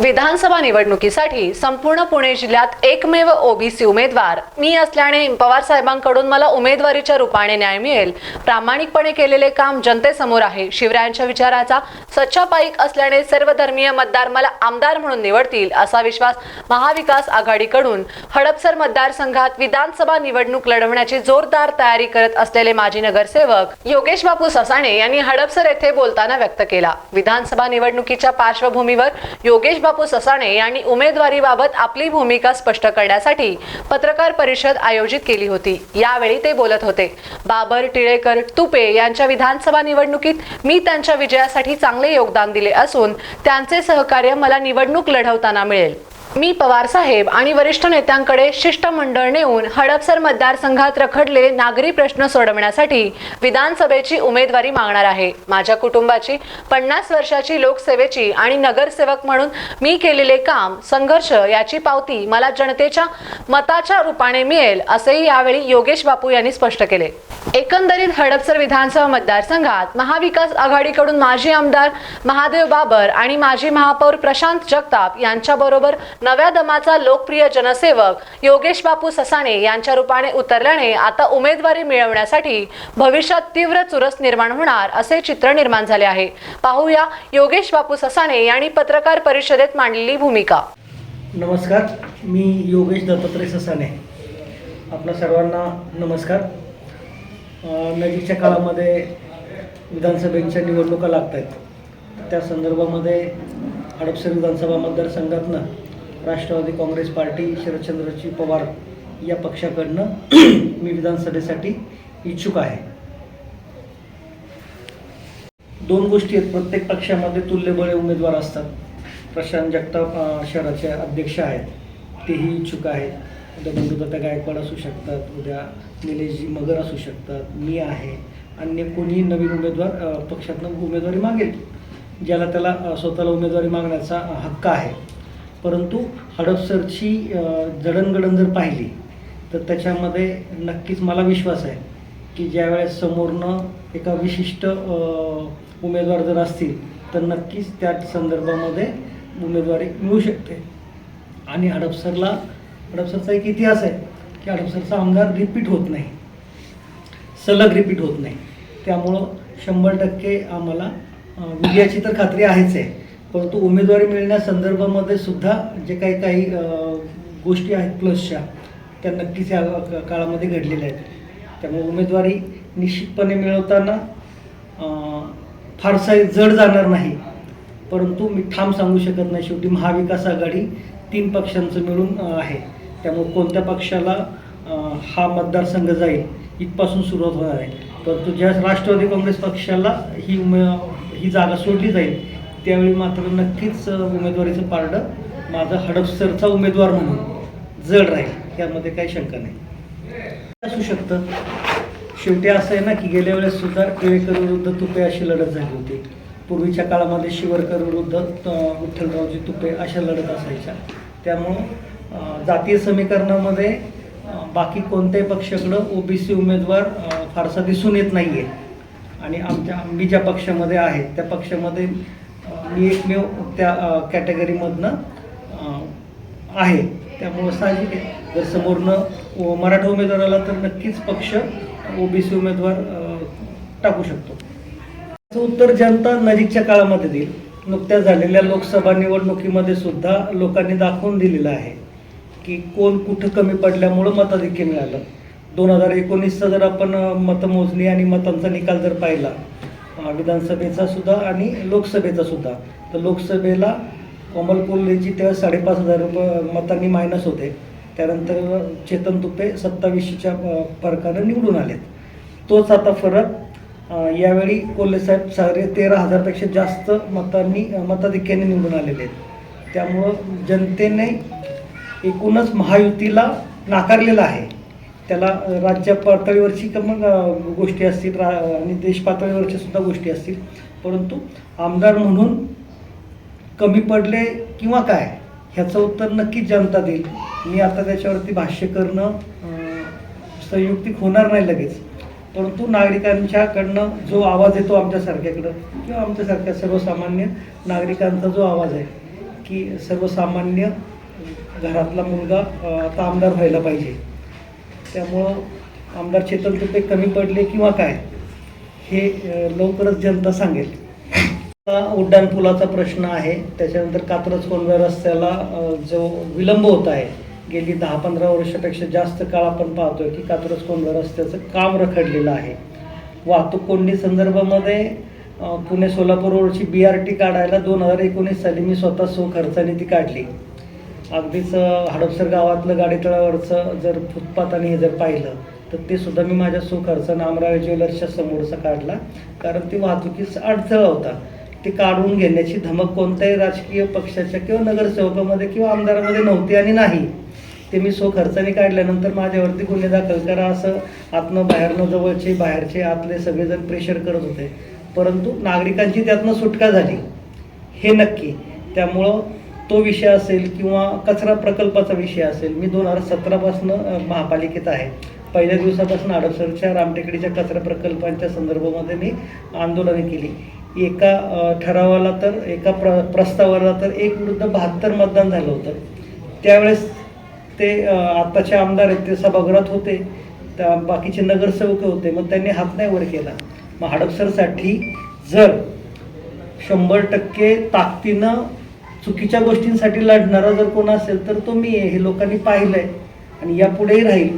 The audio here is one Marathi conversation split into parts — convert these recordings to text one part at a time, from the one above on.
विधानसभा निवडणुकीसाठी संपूर्ण पुणे जिल्ह्यात एकमेव ओबीसी उमेदवार. मी असल्याने पवार साहेबांकडून मला उमेदवारीच्या रूपाने न्याय मिळेल. प्रामाणिकपणे केलेले काम जनतेसमोर आहे. शिवरायांच्या विचाराचा सच्चा पाईक असल्याने सर्व धर्मीय मतदार मला आमदार म्हणून निवडतील असा विश्वास महाविकास आघाडीकडून हडपसर मतदारसंघात विधानसभा निवडणूक लढवण्याची जोरदार तयारी करत असलेले माजी नगरसेवक योगेश बापू ससाणे यांनी हडपसर येथे बोलताना व्यक्त केला. विधानसभा निवडणुकीच्या पार्श्वभूमीवर योगेश बापू ससाणे यांनी उमेदवारीबाबत आपली भूमिका स्पष्ट करण्यासाठी पत्रकार परिषद आयोजित केली होती. यावेळी ते बोलत होते बाबर टिळेकर तुपे यांच्या विधानसभा निवडणुकीत मी त्यांच्या विजयासाठी चांगले योगदान दिले असून त्यांचे सहकार्य मला निवडणूक लढवताना मिळेल. मी पवार साहेब आणि वरिष्ठ नेत्यांकडे शिष्टमंडळ नेऊन हडपसर मतदारसंघात रखडलेले नागरी प्रश्न सोडवण्यासाठी विधानसभेची उमेदवारी मागणार आहे. माझ्या कुटुंबाची पन्नास वर्षाची लोकसेवेची आणि नगरसेवक म्हणून मी केलेले काम संघर्ष याची पावती मला जनतेच्या मताच्या रूपाने मिळेल असेही यावेळी योगेश बापू यांनी स्पष्ट केले. एकंदरीत हडपसर विधानसभा मतदारसंघात महाविकास आघाडीकडून माजी आमदार महादेव बाबर आणि माजी महापौर प्रशांत जगताप यांच्याबरोबर नव्या दमाचा लोकप्रिय जनसेवक योगेश बापू ससाणे यांच्या रूपाने उतरल्याने आता उमेदवारी मिळवण्यासाठी भविष्यात तीव्र चुरस निर्माण होणार असे चित्र निर्माण झाले आहे. पाहूया योगेश बापू ससाणे यांनी पत्रकार परिषदेत मांडलेली भूमिका. नमस्कार मी योगेश दत्तात्रय ससाणे. आपल्या सर्वांना नमस्कार. नजीकच्या काळामध्ये विधानसभेच्या निवडणुका लागत आहेत त्या संदर्भामध्ये हडपसर विधानसभा मतदारसंघातनं राष्ट्रवादी काँग्रेस पार्टी शरदचंद्रजी पवार या पक्षाकडनं मी विधानसभेसाठी इच्छुक आहे. दोन गोष्टी आहेत. प्रत्येक पक्षामध्ये तुल्यबळे उमेदवार असतात. प्रशांत जगताप शहराचे अध्यक्ष आहेत. तेही इच्छुक आहेत. उद्या बंधुदत्ता गायकवाड असू शकतात उद्या निलेशजी मगर असू शकतात मी आहे. अन्य कोणीही नवीन उमेदवार पक्षातनं उमेदवारी मागेल ज्याला त्याला स्वतःला उमेदवारी मागण्याचा हक्क आहे. परंतु हडपसरची जडणगडण जर पाहिली तर त्याच्यामध्ये नक्कीच मला विश्वास आहे की ज्यावेळेस समोरनं एका विशिष्ट उमेदवार जर असतील तर नक्कीच त्या संदर्भामध्ये उमेदवारी मिळू शकते. आणि हडपसरला हडपसरचा एक इतिहास आहे की हडपसरचा आमदार रिपीट होत नाही. सलग रिपीट होत नाही. त्यामुळं शंभर टक्के आम्हाला विजयाची तर खात्री आहेच आहे. परंतु उमेदवारी मिळण्यासंदर्भामध्ये सुद्धा जे काही काही गोष्टी आहेत प्लसच्या त्या नक्कीच या काळामध्ये घडलेल्या आहेत. त्यामुळे उमेदवारी निश्चितपणे मिळवताना फारसा जड जाणार नाही. परंतु मी ठाम सांगू शकत नाही. शेवटी महाविकास आघाडी तीन पक्षांचं मिळून आहे. त्यामुळे कोणत्या पक्षाला हा मतदारसंघ जाईल इथपासून सुरुवात होणार आहे. परंतु ज्या राष्ट्रवादी काँग्रेस पक्षाला ही उमे ही जागा सोडली जाईल त्यावेळी मात्र नक्कीच उमेदवारीचं पारडं माझा हडपसरचा उमेदवार म्हणून जड राहील यामध्ये काही शंका नाही. असू शकतं. शेवटी असं आहे ना की गेल्या वेळेस सुद्धा टिळेकर विरुद्ध तुपे अशी लढत झाली होती. पूर्वीच्या काळामध्ये शिवरकर विरुद्ध विठ्ठलरावजी तुपे अशा लढत असायच्या. त्यामुळं जातीय समीकरणामध्ये बाकी कोणत्याही पक्षाकडं ओबीसी उमेदवार फारसा दिसून येत नाही आहे आणि आमच्या मी ज्या पक्षामध्ये आहे त्या पक्षामध्ये मी एकमेव त्या कॅटेगरीमधनं आहे. त्यामुळं साहजिक आहे. जर समोरनं मराठा उमेदवार आला तर नक्कीच पक्ष ओबीसी उमेदवार टाकू शकतो. त्याचं उत्तर जनता नजीकच्या काळामध्ये देईल. नुकत्याच झालेल्या लोकसभा निवडणुकीमध्ये सुद्धा लोकांनी दाखवून दिलेलं आहे. की कोण कुठं कमी पडल्यामुळं मताधिक्य मिळालं. दोन हजार एकोणीसचा जर आपण मतमोजणी आणि मतांचा निकाल जर पाहिला विधानसभेचा सुद्धा आणि लोकसभेचा सुद्धा तर लोकसभेला कोमल कोल्हेची तेव्हा साडेपाच हजार रुपये मतांनी मायनस होते. त्यानंतर चेतन तुपे सत्तावीसशेच्या फरकानं निवडून आलेत. तोच आता फरक यावेळी कोल्हे साहेब साडे तेरा हजारपेक्षा जास्त मतांनी मताधिक्याने निवडून आलेले आहेत. त्यामुळं जनतेने एकूणच महायुतीला नाकारलेला आहे. त्याला राज्य पातळीवरची मग गोष्टी असतील रा आणि देश पातळीवरच्या सुद्धा गोष्टी असतील. परंतु आमदार म्हणून कमी पडले किंवा काय ह्याचं उत्तर नक्कीच जनता देईल. मी आता त्याच्यावरती भाष्य करणं संयुक्तिक होणार नाही लगेच. परंतु नागरिकांच्याकडनं जो आवाज येतो आमच्यासारख्याकडं किंवा आमच्यासारख्या सर्वसामान्य नागरिकांचा जो आवाज आहे की सर्वसामान्य घरातला मुलगा आता आमदार व्हायला पाहिजे. त्यामुळं आमदार चेतन तुपे कमी पडले किंवा काय हे लवकरच जनता सांगेल. उड्डाणपुलाचा प्रश्न आहे. त्याच्यानंतर कात्रज कोंडव्या रस्त्याला जो विलंब होत आहे गेली दहा पंधरा वर्षापेक्षा जास्त काळ आपण पाहतोय की कात्रज कोंडव्या रस्त्याचं काम रखडलेलं आहे. वाहतूक कोंडी संदर्भामध्ये पुणे सोलापूर रोडची बी आर टी काढायला दोन हजार एकोणीस साली मी स्वतः सो खर्चाने ती काढली. अगदीच हडपसर गावातलं गाडीतळावरचं जर फुटपाथ आणि हे जर पाहिलं तर ते सुद्धा मी माझ्या सो खर्चानं अमरावी ज्वेलर्सच्या समोरचा काढला. कारण ती वाहतुकीस अडथळा होता. ते काढून घेण्याची धमक कोणत्याही राजकीय पक्षाच्या किंवा नगरसेवकामध्ये किंवा आमदारामध्ये नव्हती आणि नाही. ते मी सो खर्चाने काढल्यानंतर माझ्यावरती गुन्हे दाखल करा असं आतनं बाहेरनं जवळचे बाहेरचे आतले सगळेजण प्रेशर करत होते. परंतु नागरिकांची त्यातनं सुटका झाली. हे नक्की. त्यामुळं तो विषय असेल किंवा कचरा प्रकल्पाचा विषय असेल मी दोन हजार सतरापासून महापालिकेत आहे. पहिल्या दिवसापासून हडपसरच्या रामटेकडीच्या कचरा प्रकल्पांच्या संदर्भामध्ये मी आंदोलने केली. एका ठरावाला तर एका प्र प्रस्तावाला तर एक विरुद्ध बहात्तर मतदान झालं होतं. त्यावेळेस ते आत्ताचे आमदार आहेत ते सभागृहात होते. त्या बाकीचे नगरसेवक होते मग त्यांनी हात नाही वर केला. मग हडपसरसाठी जर शंभर टक्के ताकदीनं चुकीच्या गोष्टींसाठी लढणारा जर कोण असेल तर तो मी आहे हे लोकांनी पाहिलंय. आणि यापुढेही राहील.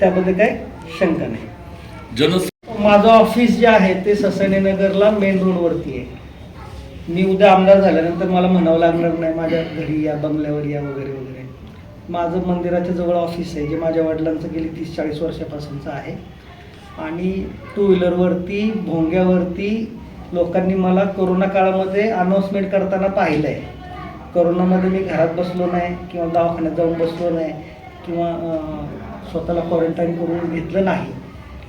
त्याबद्दल काय शंका नाही. जन माझं ऑफिस जे आहे ते ससने नगरला मेन रोडवरती आहे. मी उद्या आमदार झाल्यानंतर मला म्हणावं लागणार नाही माझ्या घरी या बंगल्यावर या वगैरे वगैरे. माझं मंदिराच्या जवळ ऑफिस आहे जे माझ्या वडिलांचं गेली तीस चाळीस वर्षापासूनचं आहे. आणि टू व्हीलरवरती भोंग्यावरती लोकांनी मला कोरोना काळामध्ये अनाऊन्समेंट करताना पाहिलं आहे कोरोनामध्ये मी घरात बसलो नाही किंवा दवाखान्यात जाऊन बसलो नाही किंवा स्वतःला क्वारंटाईन करून घेतलं नाही.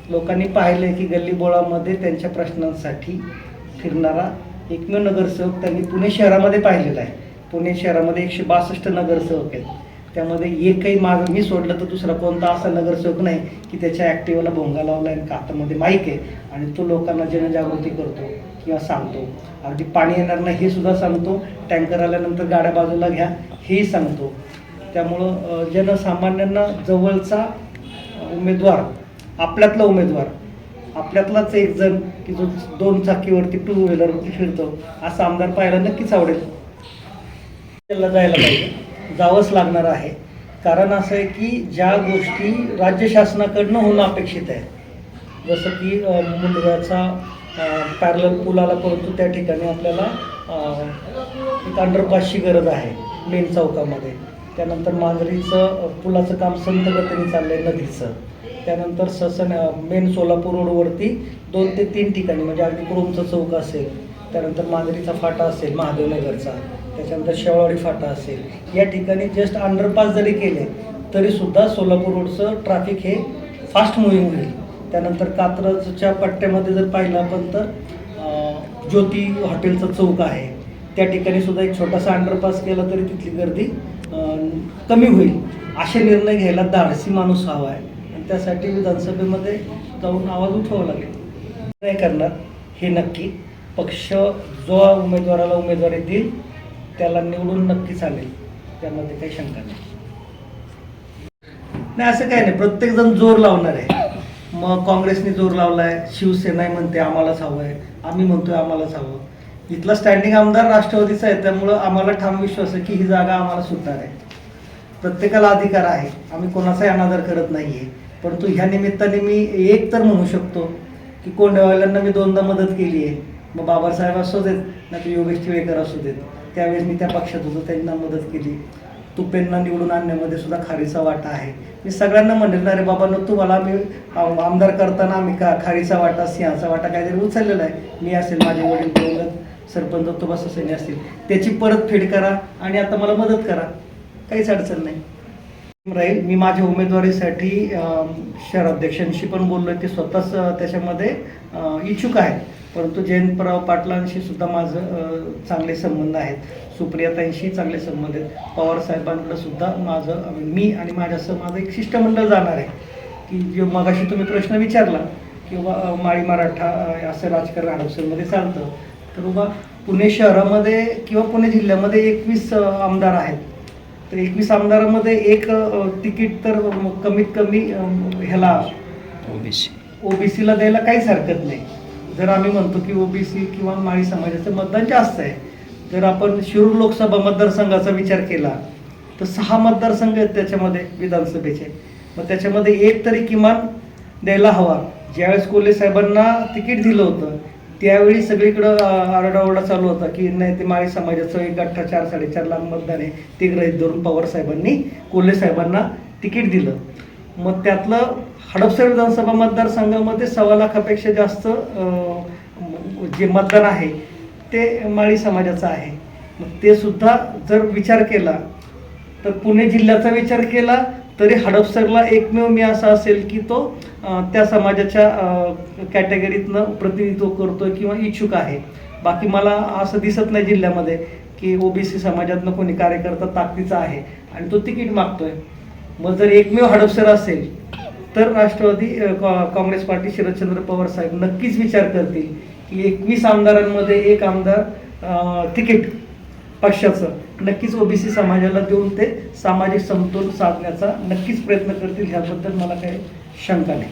लोकांनी पाहिलं की गल्ली बोळामध्ये त्यांच्या प्रश्नांसाठी फिरणारा एकमेव नगरसेवक त्यांनी पुणे शहरामध्ये पाहिलेला आहे. पुणे शहरामध्ये एकशे बासष्ट नगरसेवक आहेत. त्यामध्ये एकही माग मी सोडलं तर दुसरा कोणता असा नगरसेवक नाही की त्याच्या ॲक्टिव्हला भोंगा लावला आहे कातामध्ये माईक आहे आणि तो लोकांना जनजागृती करतो किंवा सांगतो. अगदी पाणी येणार नाही हे सुद्धा सांगतो. टँकर आल्यानंतर गाड्या बाजूला घ्या हेही सांगतो. त्यामुळं जनसामान्यांना जवळचा उमेदवार आपल्यातला उमेदवार आपल्यातलाच एक जण की जो दोन चाकीवरती टू व्हीलरवरती फिरतो असा आमदार पाहायला नक्कीच आवडेल. त्याला जायला पाहिजे. जावंच लागणार आहे. कारण असं आहे की ज्या गोष्टी राज्य शासनाकडनं होणं अपेक्षित आहे. जसं की अ, मुंडव्याचा पॅरल पूल आला परंतु त्या ठिकाणी आपल्याला एक अंडरपासची गरज आहे मेन चौकामध्ये. त्यानंतर मांजरीचं पुलाचं काम संत गतीने चाललं आहे नदीचं. त्यानंतर ससन मेन सोलापूर रोडवरती दोन ते तीन ठिकाणी म्हणजे अगदी क्रोमचं चौक असेल त्यानंतर मांजरीचा फाटा असेल महादेवनगरचा. त्याच्यानंतर शेवाळवाडी फाटा असेल. या ठिकाणी जस्ट अंडरपास जरी केले तरीसुद्धा सोलापूर रोडचं ट्रॅफिक हे फास्ट मुव्हिंग होईल. त्यानंतर कात्रजच्या पट्ट्यामध्ये जर पाहिलं आपण तर ज्योती हॉटेलचं चौक आहे. त्या ठिकाणी सुद्धा एक छोटासा अंडरपास केला तरी तिथली गर्दी कमी होईल. असे निर्णय घ्यायला धाडसी माणूस हवा आहे. आणि त्यासाठी विधानसभेमध्ये जाऊन आवाज उठवावा लागेल. नाही करणार? हे नक्की पक्ष जो उमेदवाराला उमेदवारी देईल त्याला निवडून नक्कीच चालेल. त्यामध्ये काही शंका नाही. नाही असं काही नाही. प्रत्येक जण जोर लावणार आहे. मग काँग्रेसने जोर लावलाय शिवसेना म्हणते आम्हालाच हवं आहे आम्ही म्हणतोय आम्हालाच हवं. इथला स्टँडिंग आमदार राष्ट्रवादीचा आहे त्यामुळं आम्हाला ठाम विश्वास आहे की ही जागा आम्हाला सुटणार आहे. प्रत्येकाला अधिकार आहे. आम्ही कोणाचाही अनादर करत नाही आहे परंतु ह्या निमित्ताने मी एक तर म्हणू शकतो की कोंडवाल्यांना मी दोनदा मदत केली आहे मग बाबासाहेब असू देत ना तर योगेश टिळेकर असू देत त्यावेळेस मी त्या पक्षात होतो त्यांना मदत केली. तुपेंना निवडून आणण्यामध्ये सुद्धा खारीचा वाटा आहे. मी सगळ्यांना म्हणेल ना रे बाबा न तुम्हाला मी आमदार करताना आम्ही का खारीचा वाटा सिंहाचा वाटा काहीतरी उचललेला आहे. मी असेल माझे वडील दिवंगत सरपंच तुबा ससेने असतील. त्याची परतफेड करा आणि आता मला मदत करा. काहीच अडचण नाही. राहील मी माझ्या उमेदवारीसाठी शहराध्यक्षांशी पण बोललो ते स्वतःच त्याच्यामध्ये इच्छुक आहेत. परंतु जयंतराव पाटलांशी सुद्धा माझं चांगले संबंध आहेत. सुप्रियाताईंशी चांगले संबंध आहेत. पवार साहेबांकडे सुद्धा माझं मी आणि माझ्यासह माझं एक शिष्टमंडळ जाणार आहे. की जे मगाशी तुम्ही प्रश्न विचारला किंवा अ, माळी मराठा असं राजकारण हडपसरमध्ये चालतं. तर बाबा पुणे शहरामध्ये किंवा पुणे जिल्ह्यामध्ये एकवीस आमदार आहेत. तर एकवीस आमदारामध्ये एक तिकीट तर कमीत कमी ह्याला ओबीसी. ओबीसीला द्यायला काहीच हरकत नाही. जर आम्ही म्हणतो की ओबीसी किंवा माळी समाजाचं मतदान जास्त आहे जर आपण शिरूर लोकसभा मतदारसंघाचा विचार केला तर सहा मतदारसंघ आहेत त्याच्यामध्ये विधानसभेचे. मग त्याच्यामध्ये एक तरी किमान द्यायला हवा. ज्यावेळेस कोल्हे साहेबांना तिकीट दिलं होतं त्यावेळी सगळीकडं आरडाओरडा चालू होता की नाही ते माळी समाजाचं एक अठ्ठा चार साडेचार लाख मतदान आहे. ते ग्रहित धरून पवार साहेबांनी कोल्हे साहेबांना तिकीट दिलं. मग त्यातलं हडपसर विधानसभा मतदारसंघामध्ये सव्वा लाखापेक्षा जास्त जे मतदान आहे ते माळी समाजाचं आहे. मग ते सुद्धा जर विचार केला तर पुणे जिल्ह्याचा विचार केला तरी हडपसरला एकमेव मी असा असेल की तो त्या समाजाच्या कॅटेगरीतनं प्रतिनिधित्व करतोय किंवा इच्छुक आहे. बाकी मला असं दिसत नाही जिल्ह्यामध्ये की ओबीसी समाजातनं कोणी कार्यकर्ता ताकदीचा आहे आणि तो तिकीट मागतोय. मग जर एकमेव हडपसर असेल तर राष्ट्रवादी काँग्रेस पार्टी शरदचंद्र पवार साहेब नक्कीच विचार करतील की एकवीस आमदारांमध्ये एक आमदार तिकीट पक्षाचं. नक्कीच ओबीसी समाजाला देऊन ते सामाजिक समतोल साधण्याचा नक्कीच प्रयत्न करतील ह्याबद्दल मला काही शंका नाही.